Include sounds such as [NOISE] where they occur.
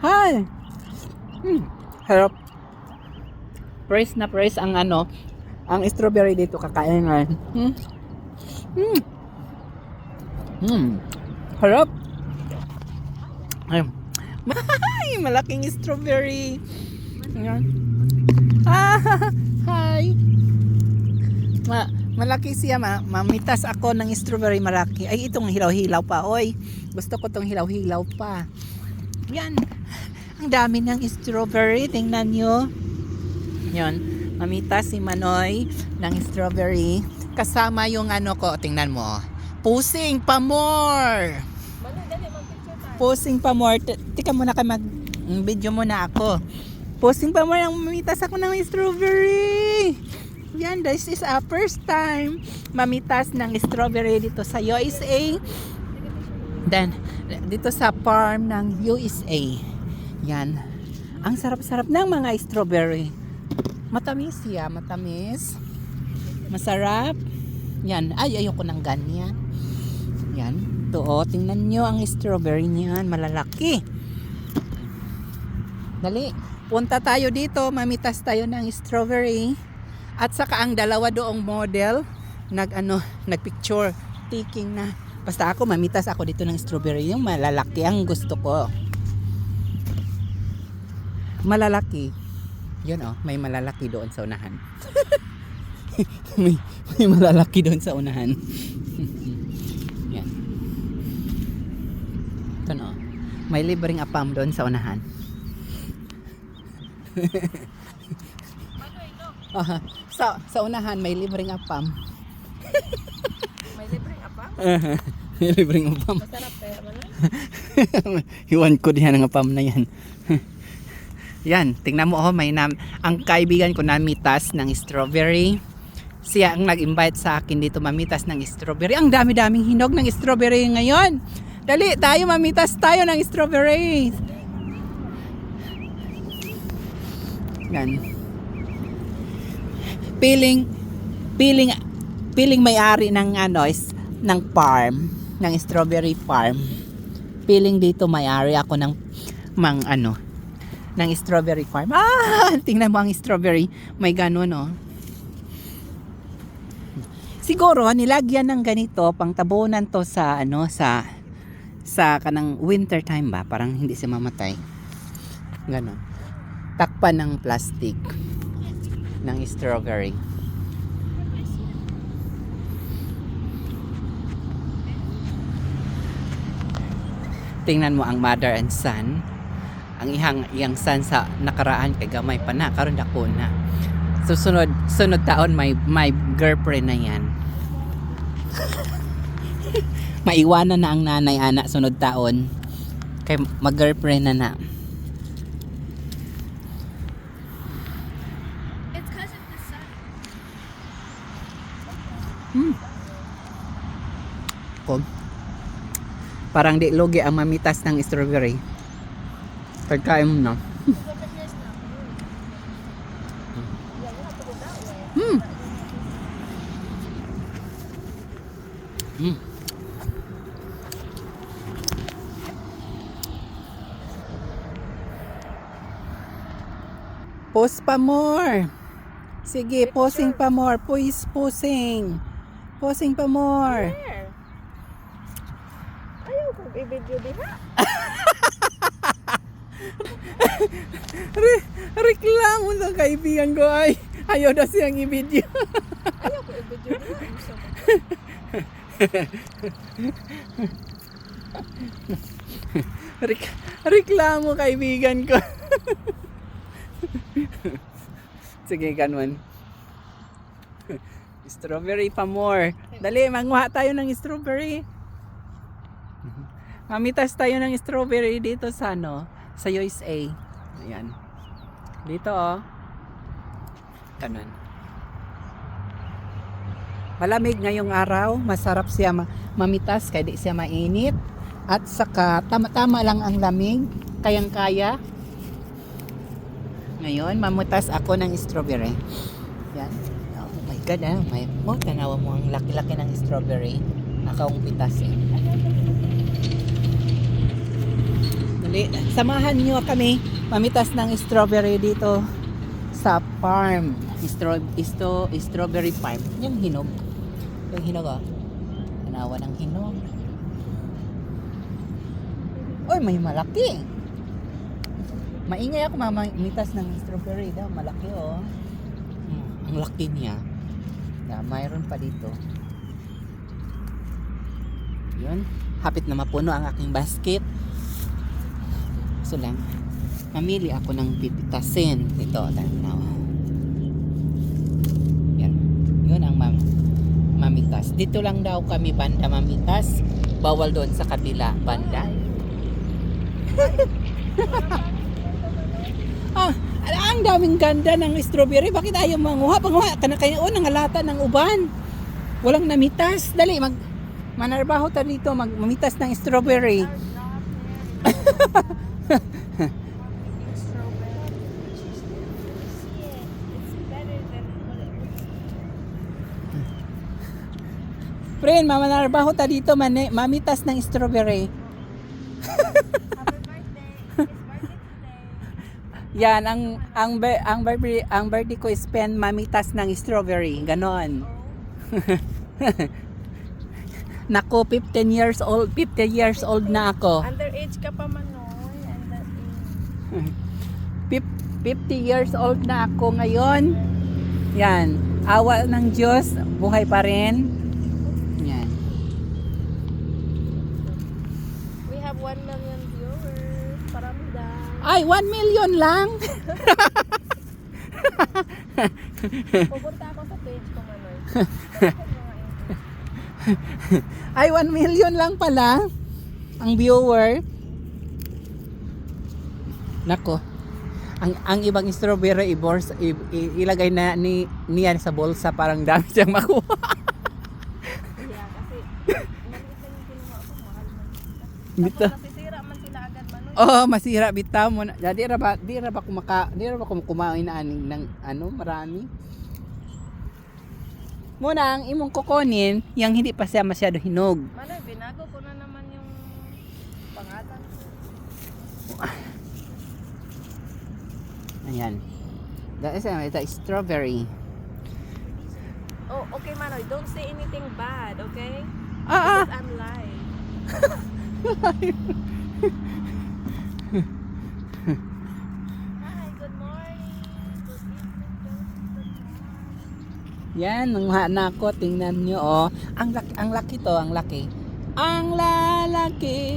Hi! Hmm, harap. Praise na praise ang ano, ang strawberry dito kakainin. Hmm. Hmm. Hmm. Harap. Ay, [LAUGHS] malaking strawberry. Ayan. Ah, [LAUGHS] hi. Ma malaki siya, ma mamitas ako ng strawberry malaki. Ay, itong hilaw-hilaw pa. Oy, gusto ko tong hilaw-hilaw pa. Yan. Ang dami ng strawberry. Tingnan nyo. Yan. Mamitas si Manoy ng strawberry. Kasama yung ano ko. Tingnan mo. Pusing pa more. Posing pa more. Tika muna ka mag video muna ako. Posing pa more ang mamitas ako ng strawberry. Yan, this is our first time mamitas ng strawberry dito sa USA. Then, dito sa farm ng USA. Yan. Ang sarap-sarap ng mga strawberry. Matamis siya, matamis. Masarap. Yan. Ay, ayoko ng ganyan. Yan. Ito, oh, tingnan nyo ang strawberry niyan. Malalaki. Dali. Punta tayo dito. Mamitas tayo ng strawberry. At saka ang dalawa doong model, nag ano, nagpicture taking na. Basta ako, mamitas ako dito ng strawberry. Yung malalaki ang gusto ko. Malalaki. Yun oh, may malalaki doon sa unahan. [LAUGHS] may, may malalaki doon sa unahan. [LAUGHS] Yan. Ito no. May libreng apam doon sa unahan. [LAUGHS] Aha. sa sa unahan may libreng apam. May libreng apa? Aha. [LAUGHS] may libreng apam. Masarap kaya man. [LAUGHS] Iwan ko diyan ang apam na yan. [LAUGHS] yan, tingnan mo oh, may nam ang kaibigan ko namitas ng strawberry. Siya ang nag-invite sa akin dito mamitas ng strawberry. Ang dami-daming hinog ng strawberry ngayon. Dali, tayo mamitas tayo ng strawberry. Yan. Piling piling piling may-ari ng ano is ng farm, ng strawberry farm feeling dito may-ari ako ng mang ano ng strawberry farm. Ah, [LAUGHS] tingnan mo ang strawberry, may ganun oh. Siguro nilagyan ng ganito pang tabunan to sa ano sa sa kanang winter time ba parang hindi siya mamatay. Ganon. Takpan ng plastic ng strawberry. Tingnan mo ang mother and son. Ang ihang iyang son sa nakaraan kay gamay pa na karon dako na. Susunod sunod taon may may girlfriend na yan. [LAUGHS] Maiwanan na ang nanay anak sunod taon. Kay mag girlfriend na na. It's because of the sun. ko parang di logi ang mamitas ng strawberry pagkain mo na Hmm. Hmm. Post pa more. Sige, posing pa more. Please, posing. Posing pa more. Where? I-video diha. [LAUGHS] Re reklamo sa kaibigan ko ay ayaw na siyang i-video. Ayaw ko i-video diha. [LAUGHS] Rek- reklamo kaibigan ko. [LAUGHS] Sige, ganun. Strawberry pa more. Dali, manguha tayo ng strawberry. Mamitas tayo ng strawberry dito sa ano, sa USA. Ayan. Dito oh. Ganun. Malamig ngayong araw, masarap siya ma- mamitas kaya di siya mainit. At saka tama-tama lang ang lamig, kayang-kaya. Ngayon, mamutas ako ng strawberry. Yan. Oh my God, ah. May, mo, tanawa mo ang laki-laki ng strawberry. Nakaong pitas eh. Samahan nyo kami mamitas ng strawberry dito sa farm. Stro, isto, strawberry farm. Yung hinog. Yung hinog ah. Tanawa ng hinog. Oy, may malaki. Maingay ako mamamitas ng strawberry daw. Malaki oh. Hmm, ang laki niya. Yeah, mayroon pa dito. Yun. Hapit na mapuno ang aking basket. So lang, mamili ako ng pipitasin. Ito, tanaw. Yan. Yun ang mam mamitas. Dito lang daw kami banda mamitas. Bawal doon sa kabila banda. [LAUGHS] ah, ang daming ganda ng strawberry. Bakit ayaw manguha? Panguha ka na kayo oh, nangalata ng uban. Walang namitas. Dali, mag manarbaho ta dito, mag mamitas ng strawberry. [LAUGHS] Friend, mamanarbaho ta dito, mani, mamitas ng strawberry. Yan, ang ang ang birthday ang birthday ko is spend mamitas ng strawberry, ganon. [LAUGHS] Nako, 15 years old, 50 years old na ako. Underage ka pa man, 50 years old na ako ngayon. Yan, awa ng Diyos, buhay pa rin. Yan. We have 1 million viewers. Paramdam. Ay, 1 million lang. Pupunta ako sa page ko, Manoy. Ay, 1 million lang pala ang viewer. Nako. Ang ang ibang strawberry ibors i, i- ilagay na ni niya sa bulsa parang dami [LAUGHS] siyang makuha. Yeah, kasi. Bita. Oh, masira bitaw mo na. Di ra ba di ra ba kumaka di ra ba kum- kumain aning ng ano marami. Muna ang imong kukunin, yang hindi pa siya masyado hinog. Manoy, binago ko na naman yung pangalan ko. Ayan. That is uh, the strawberry. Oh, okay, Manoy. Don't say anything bad, okay? Ah, ah. Because I'm live. [LAUGHS] Hi, good morning. Good evening, good morning. Yan, na ako. Tingnan nyo, oh. Ang laki, ang laki to, ang laki. Ang lalaki.